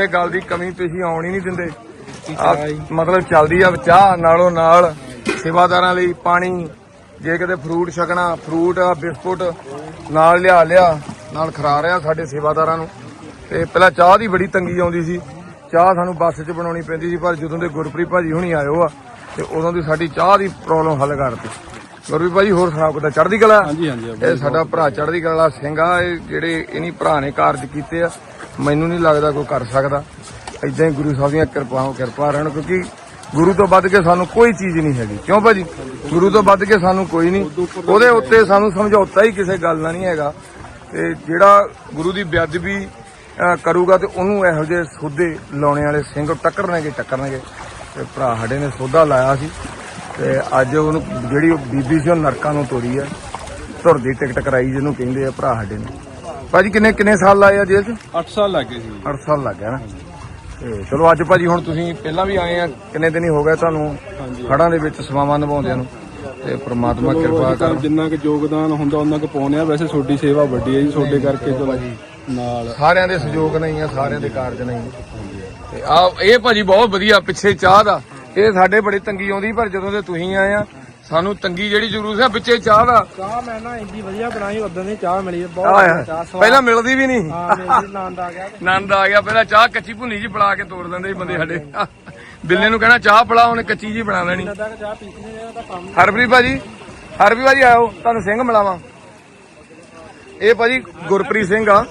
ਇਹ ਗੱਲ ਦੀ ਕਮੀ ਤੁਸੀਂ ਆਉਣ ਹੀ ਨਹੀਂ ਦਿੰਦੇ। ਆਹ ਮਤਲਬ ਚੱਲਦੀ ਆ ਚਾਹ ਨਾਲੋਂ ਨਾਲ। ਸੇਵਾਦਾਰਾਂ ਲਈ ਪਾਣੀ ਜੇ ਕਿਤੇ ਫਰੂਟ ਛਕਣਾ ਫਰੂਟ ਬਿਸਕੁਟ ਨਾਲ ਲਿਆ ਲਿਆ ਨਾਲ ਖਰਾ ਰਿਆ ਸਾਡੇ ਸੇਵਾਦਾਰਾਂ ਨੂੰ। ਤੇ ਪਹਿਲਾਂ ਚਾਹ ਦੀ ਬੜੀ ਤੰਗੀ ਆਉਂਦੀ ਸੀ। ਚਾਹ ਸਾਨੂੰ ਬੱਸ 'ਚ ਬਣਾਉਣੀ ਪੈਂਦੀ ਸੀ ਪਰ ਜਦੋਂ ਦੇ ਗੁਰਪ੍ਰੀਤ ਭਾਜੀ ਹੁਣੀ ਆਇਓ ਆ ਤੇ ਉਦੋਂ ਦੀ ਸਾਡੀ ਚਾਹ ਦੀ ਪ੍ਰੋਬਲਮ ਹੱਲ ਕਰਤੀ ਗੁਰਪ੍ਰੀਤ ਭਾਜੀ ਹੋਰ ਸੁਣਾਓ ਕਿੱਦਾਂ? ਚੜ੍ਹਦੀ ਕਲਾ? ਹਾਂਜੀ ਹਾਂਜੀ ਇਹ ਸਾਡਾ ਭਰਾ ਚੜ੍ਹਦੀ ਕਲਾ ਵਾਲਾ ਸਿੰਘ ਆ ਇਹ ਜਿਹੜੇ ਇਨੀ ਭਰਾ ਨੇ ਕਾਰਜ ਕੀਤੇ ਆ ਮੈਨੂੰ ਨਹੀਂ ਲੱਗਦਾ ਕੋਈ ਕਰ ਸਕਦਾ। ਇਦਾਂ ਹੀ ਗੁਰੂ ਸਾਹਿਬ ਦੀਆਂ ਕਿਰਪਾਵਾਂ ਕਿਰਪਾ ਰਹਿਣ ਕਿਉਂਕਿ ਗੁਰੂ ਤੋਂ ਵੱਧ ਕੇ ਸਾਨੂੰ ਕੋਈ ਚੀਜ਼ ਨਹੀਂ ਹੈਗੀ। ਕਿਉਂ ਭਾਜੀ? ਗੁਰੂ ਤੋਂ ਵੱਧ ਕੇ ਸਾਨੂੰ ਕੋਈ ਨਹੀਂ। ਉਹਦੇ ਉੱਤੇ ਸਾਨੂੰ ਸਮਝੌਤਾ ਹੀ ਕਿਸੇ ਗੱਲ ਨਾਲ ਨਹੀਂ ਹੈਗਾ। ਤੇ ਜਿਹੜਾ ਗੁਰੂ ਦੀ ਬੇਅਦਬੀ ਕਰੂਗਾ ਤੇ ਉਹਨੂੰ ਇਹੋ ਜਿਹੇ ਸੋਧੇ ਲਾਉਣੇ ਵਾਲੇ ਸਿੰਘ ਟੱਕਰਨਗੇ ਟੱਕਰਨਗੇ। ਤੇ ਭਰਾ ਸਾਡੇ ਨੇ ਸੋਧਾ ਲਾਇਆ ਸੀ। ਤੇ ਅੱਜ ਉਹਨੂੰ ਜਿਹੜੀ ਉਹ ਬੀਬੀ ਸੀ ਉਹ ਨਰਕਾਂ ਨੂੰ ਤੋਰੀ ਆ। ਧੁਰ ਦੀ ਟਿਕਟ ਕਰਾਈ ਜਿਹਨੂੰ ਕਹਿੰਦੇ ਆ ਭਰਾ ਸਾਡੇ ਨੇ। ਭਾਜੀ ਕਿੰਨੇ ਕਿੰਨੇ ਸਾਲ ਲਾਏ ਆ ਜੇਲ੍ਹ 'ਚ? 8 ਸਾਲ ਲੱਗੇ ਸੀ 8 ਸਾਲ ਲੱਗ ਗਿਆ ਨਾ। ਤੇ ਚਲੋ ਅੱਜ ਭਾਜੀ ਹੁਣ ਤੁਸੀਂ ਪਹਿਲਾਂ ਵੀ ਆਏ ਆ ਕਿੰਨੇ ਦਿਨ ਹੀ ਹੋ ਗਏ ਤੁਹਾਨੂੰ ਖੜਾਂ ਦੇ ਵਿੱਚ ਸੇਵਾਵਾਂ ਨਿਭਾਉਂਦਿਆਂ ਨੂੰ। ਤੇ ਪ੍ਰਮਾਤਮਾ ਕਿਰਪਾ ਕਰ ਜਿੰਨਾ ਕੁ ਯੋਗਦਾਨ ਹੁੰਦਾ ਉਹਨਾਂ ਕੁ ਪਾਉਂਦੇ ਆ। ਵੈਸੇ ਛੋਟੀ ਸੇਵਾ ਵੱਡੀ ਹੈ ਜੀ ਤੁਹਾਡੇ ਕਰਕੇ ਚਲੋ ਨਾਲ। ਸਾਰਿਆਂ ਦੇ ਸਹਿਯੋਗ ਨਹੀਂ ਆ ਸਾਰਿਆਂ ਦੇ ਕਾਰਜ ਨਹੀਂ। ਤੇ ਆ ਇਹ ਭਾਜੀ ਬਹੁਤ ਵਧੀਆ ਪਿੱਛੇ ਚਾਹ ਦਾ। ਇਹ ਸਾਡੇ ਬੜੀ ਤੰਗੀ ਆਉਂਦੀ ਪਰ ਜਦੋਂ ਦੇ ਤੁਸੀਂ ਆਏ ਆ ਸਾਨੂੰ ਤੰਗੀ ਜਿਹੜੀ ਜ਼ਰੂਰ ਸੀ ਪਿੱਛੇ ਚਾਹ ਦਾ। ਚਾਹ ਮੈਂ ਨਾ ਇੰਨੀ ਵਧੀਆ ਬਣਾਈ ਉਦੋਂ ਦੀ ਚਾਹ ਮਿਲੀ ਬਹੁਤ ਚਾਹ ਸਵਾਦ। ਪਹਿਲਾਂ ਮਿਲਦੀ ਵੀ ਨਹੀਂ। ਹਾਂ ਮੇਰੀ ਆਨੰਦ ਆ ਗਿਆ। ਆਨੰਦ ਆ ਗਿਆ ਪਹਿਲਾਂ ਚਾਹ ਕੱਚੀ ਭੁੰਨੀ ਜੀ ਪਿਲਾ ਕੇ ਤੋੜ ਦਿੰਦੇ ਸੀ ਬੰਦੇ ਸਾਡੇ। ਬਿੱਲੇ ਨੂੰ ਕਹਿਣਾ ਚਾਹ ਪਿਲਾ ਉਹਨੇ ਕੱਚੀ ਜੀ ਬਣਾ ਲੈਣੀ। ਹਰਪ੍ਰੀਤ ਭਾਜੀ ਹਰਪ੍ਰੀਤ ਭਾਜੀ ਆਓ ਤੁਹਾਨੂੰ ਸਿੰਘ ਮਿਲਾਵਾਂ। ਇਹ ਭਾਜੀ ਗੁਰਪ੍ਰੀਤ ਸਿੰਘ ਆ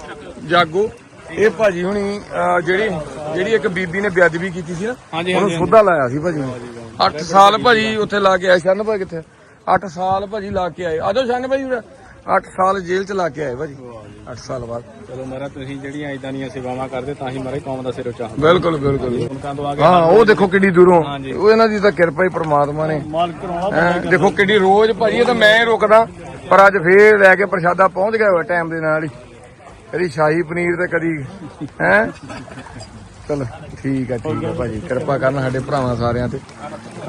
ਜਾਗੋ। ਇਹ ਭਾਜੀ ਹੁਣੀ ਜਿਹੜੀ ਜਿਹੜੀ ਇੱਕ ਬੀਬੀ ਨੇ ਬੇਅਦਬੀ ਕੀਤੀ ਸੀ ਨਾ ਹਾਂਜੀ, ਉਹਨੂੰ ਹਾਂਜੀ, ਸੋਧਾ ਲਾਇਆ ਸੀ ਭਾਜੀ 8 ਸਾਲ ਭਾਜੀ ਉੱਥੇ ਲਾ ਕੇ ਆਏ ਸ਼ਰਨ ਭਾਈ ਕਿੱਥੇ? 8 ਸਾਲ ਭਾਜੀ ਲਾ ਕੇ ਆਏ। ਆਜੋ ਸ਼ਰਨ ਭਾਈ 8 ਸਾਲ ਜੇਲ੍ਹ ਚ ਲਾ ਕੇ ਆਏ ਭਾਜੀ। 8 ਸਾਲ ਬਾਅਦ। ਚਲੋ ਮਹਾਰਾ ਤੁਸੀਂ ਜਿਹੜੀਆਂ ਇਦਾਂ ਦੀਆਂ ਸੇਵਾਵਾਂ ਕਰਦੇ ਤਾਂ ਹੀ ਮਾਰੇ ਕੌਮ ਦਾ ਸਿਰ ਉੱਚਾ ਹੁੰਦਾ। ਬਿਲਕੁਲ ਬਿਲਕੁਲ। ਉਹਨਾਂ ਤੋਂ ਆ ਕੇ ਹਾਂ ਉਹ ਦੇਖੋ ਕਿੱਡੀ ਦੂਰੋਂ। ਹਾਂਜੀ। ਉਹ ਇਹਨਾਂ ਦੀ ਤਾਂ ਕਿਰਪਾ ਹੀ ਪ੍ਰਮਾਤਮਾ ਨੇ। ਮਾਲਕ ਕਰਾਉਣਾ ਹੈਂ, ਦੇਖੋ ਕਿੱਡੀ ਰੋਜ਼ ਭਾਜੀ ਇਹ ਤਾਂ ਮੈਂ ਹੀ ਰੁਕਦਾ। ਪਰ ਅੱਜ ਫੇਰ ਲੈ ਕੇ ਪ੍ਰਸ਼ਾਦਾ ਪਹੁੰਚ ਗਿਆ ਹੋਇਆ ਟਾਈਮ ਦੇ ਨਾਲ ਹੀ। ਕਦੀ ਸ਼ਾਹੀ ਪਨੀਰ ਤੇ ਕਦੀ ਹੈ? ਚਲੋ ਠੀਕ ਆ ਠੀਕ ਆ ਭਾਜੀ। ਕਿਰਪਾ ਕਰਨ ਸਾਡੇ ਭਰਾਵਾਂ ਸਾਰਿਆਂ ਤੇ।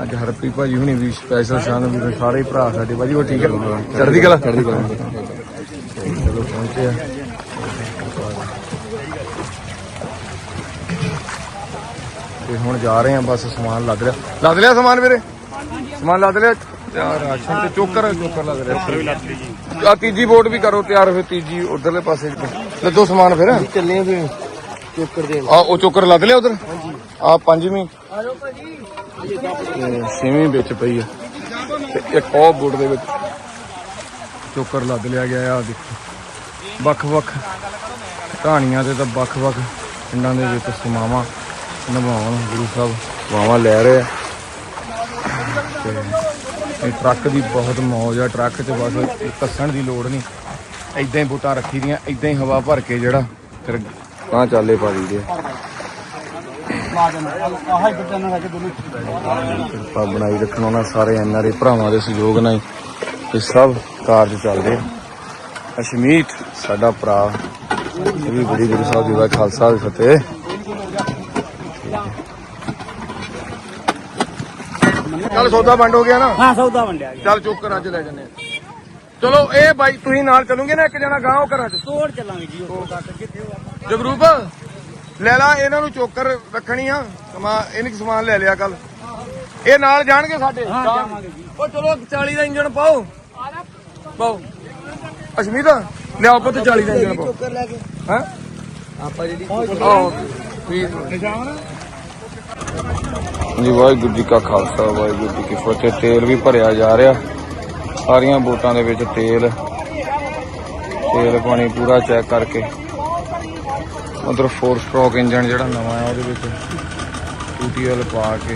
ਅੱਜ ਹਰਪ੍ਰੀਤ ਭਾਜੀ ਹੁਣੀ ਵੀ ਸਪੈਸ਼ਲ ਸ਼ਾਨ ਵੀ ਸਾਰੇ ਭਰਾ ਸਾਡੇ। ਭਾਜੀ ਉਹ ਠੀਕ ਆ? ਚੜ੍ਹਦੀ ਕਲਾ? ਚੜ੍ਹਦੀ ਕਲਾ। ਚਲੋ ਪਹੁੰਚੇ ਆ। ਤੇ ਹੁਣ ਜਾ ਰਹੇ ਆ ਬਸ ਸਮਾਨ ਲੱਦ ਲਿਆ। ਲੱਦ ਲਿਆ ਸਮਾਨ ਵੀਰੇ? ਸਮਾਨ ਲੱਦ ਲਿਆ? ਤਿਆਰ ਰਾਸ਼ਨ ਤੇ ਚੋਕਰ? ਚੋਕਰ ਲੱਗ ਰਿਹਾ ਆ ਤੀਜੀ ਬੋਟ ਵੀ ਕਰੋ ਤਿਆਰ ਫਿਰ ਤੀਜੀ ਉਧਰਲੇ ਪਾਸੇ ਲੱਦੋ ਸਮਾਨ ਫਿਰ। ਚੱਲੇ ਆ ਚੋਕਰ ਦੇ। ਆ ਉਹ ਚੋਕਰ ਲੱਦ ਲਿਆ ਉਧਰ? ਆ ਪੰਜਵੀਂ। ਤੇ ਛੇਵੀਂ ਵਿੱਚ ਪਈ ਆ। ਤੇ ਇੱਕ ਉਹ ਬੋਟ ਦੇ ਵਿੱਚ ਚੋਕਰ ਲੱਦ ਲਿਆ ਗਿਆ ਆ ਦੇਖੋ। ਵੱਖ ਵੱਖ ਕਹਾਣੀਆਂ ਤੇ ਤਾਂ ਵੱਖ ਵੱਖ ਪਿੰਡਾਂ ਦੇ ਵਿੱਚ ਸਮਾਵਾਂ ਨਿਭਾਉਣ ਗੁਰੂ ਸਾਹਿਬ ਸਮਾਵਾਂ ਲੈ ਰਹੇ ਆ। ਤੇ ਇਹ ਟਰੱਕ ਦੀ ਬਹੁਤ ਮੌਜ ਆ। ਟਰੱਕ 'ਚ ਬਸ ਕੱਸਣ ਦੀ ਲੋੜ ਨਹੀਂ। ਐਦਾਂ ਹੀ ਬੂਟਾਂ ਰੱਖੀ ਦੀਆਂ ਐਦਾਂ ਹੀ ਹਵਾ ਭਰ ਕੇ ਜਿਹੜਾ ਫਿਰ ਤਾਂ ਚਾਲੇ ਪਾ ਦਈਦੇ ਕਿਰਪਾ ਬਣਾਈ ਰੱਖਣ ਉਹਨਾਂ ਸਾਰੇ ਐਨਆਰਏ ਭਰਾਵਾਂ ਦੇ ਸਹਿਯੋਗ ਨਾਲ ਹੀ। ਇਹ ਸਭ ਕਾਰਜ ਚੱਲਦੇ ਆ। ਅਸ਼ਮੀਤ ਸਾਡਾ ਭਰਾ ਇਹ ਵੀ ਬੜੀ ਗੁਰੂ ਸਾਹਿਬ ਜੀ ਦਾ ਖਾਲਸਾ ਦੀ ਫਤਿਹ। ਕੱਲ ਸੌਦਾ ਵੰਡ ਹੋ ਗਿਆ ਨਾ? ਹਾਂ ਸੌਦਾ ਵੰਡਿਆ ਗਿਆ। ਚੱਲ ਚੋਕਰ ਅੱਜ ਲੈ ਜੰਨੇ ਚਲੋ ਇਹ ਬਾਈ ਤੁਸੀਂ ਨਾਲ ਚੱਲੋਗੇ ਨਾ ਇੱਕ ਜਣਾ ਗਾਂ ਉਹ ਘਰਾਂ ਚ? ਤੋੜ ਚੱਲਾਂਗੇ ਜੀ ਉਹ ਤੱਕ ਕਿੱਥੇ ਹੋਆ ਜਗਰੂਪ ਲੈ ਲਾ ਇਹਨਾਂ ਨੂੰ ਚੋਕਰ ਰੱਖਣੀ ਆ ਸਮਾ ਇਹਨੇ ਸਮਾਨ ਲੈ ਲਿਆ ਕੱਲ ਇਹ ਨਾਲ ਜਾਣਗੇ ਸਾਡੇ? ਹਾਂ ਜਾਵਾਂਗੇ ਜੀ। ਉਹ ਚਲੋ 40 ਦਾ ਇੰਜਣ ਪਾਓ। ਪਾਓ। ਅਸ਼ਮੀਤ ਲਿਆਓ ਪੁੱਤ 40 ਦਾ ਇੰਜਣ ਪਾਓ। ਚੋਕਰ ਲੈ ਕੇ ਹਾਂ? ਆਪਾਂ ਜਿਹੜੀ ਆਓ ਠੀਕ ਜੀ ਵਾਹਿਗੁਰੂ ਜੀ ਕਾ ਖਾਲਸਾ ਵਾਹਿਗੁਰੂ ਜੀ ਕੀ ਫਤਿਹ। ਤੇਲ ਵੀ ਭਰਿਆ ਜਾ ਰਿਹਾ। ਸਾਰੀਆਂ ਬੋਟਾਂ ਦੇ ਵਿੱਚ ਤੇਲ ਤੇਲ ਪਾਣੀ ਪੂਰਾ ਚੈੱਕ ਕਰਕੇ। ਉਧਰ ਫੋਰ ਸਟ੍ਰੋਕ ਇੰਜਨ ਜਿਹੜਾ ਨਵਾਂ ਆ ਉਹਦੇ ਵਿੱਚ ਟੂਟੀਐਲ ਪਾ ਕੇ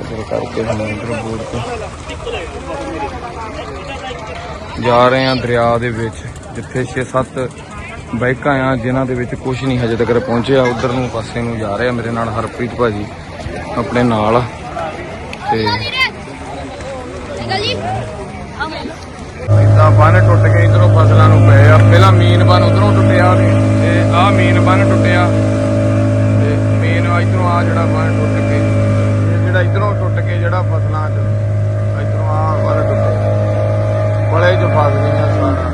ਉਧਰ ਕਰਕੇ ਹੁਣ ਇਧਰ ਬੋਰਡ ਤੋਂ ਜਾ ਰਹੇ ਹਾਂ ਦਰਿਆ ਦੇ ਵਿੱਚ, ਜਿੱਥੇ 6-7 ਬਾਈਕਾਂ ਆ, ਜਿਨ੍ਹਾਂ ਦੇ ਵਿੱਚ ਕੁਝ ਨਹੀਂ ਹਜੇ ਤੱਕ ਪਹੁੰਚਿਆ। ਉਧਰ ਨੂੰ ਪਾਸੇ ਨੂੰ ਜਾ ਰਹੇ ਆ ਮੇਰੇ ਨਾਲ ਹਰਪ੍ਰੀਤ ਭਾਜੀ ਆਪਣੇ ਨਾਲ। ਆ। ਤੇ ਇਦਾਂ ਬੰਨ ਟੁੱਟ ਕੇ ਇਧਰੋਂ ਫਸਲਾਂ ਨੂੰ ਪਏ ਆ। ਪਹਿਲਾਂ ਮੀਨ ਬੰਨ ਉਧਰੋਂ ਟੁੱਟਿਆ ਤੇ ਤੇ ਆਹ ਮੀਨ ਬੰਨ ਟੁੱਟਿਆ। ਤੇ ਮੀਨ ਇਧਰੋਂ ਆ ਜਿਹੜਾ ਬੰਨ ਟੁੱਟ ਕੇ, ਇਹ ਜਿਹੜਾ ਇਧਰੋਂ ਟੁੱਟ ਕੇ ਜਿਹੜਾ ਫਸਲਾਂ ਚ, ਇਧਰੋਂ ਆ ਬੰਨ ਟੁੱਟਿਆ ਬੜੇ ਚ ਫਸ ਗਈਆਂ ਸਾਰਾ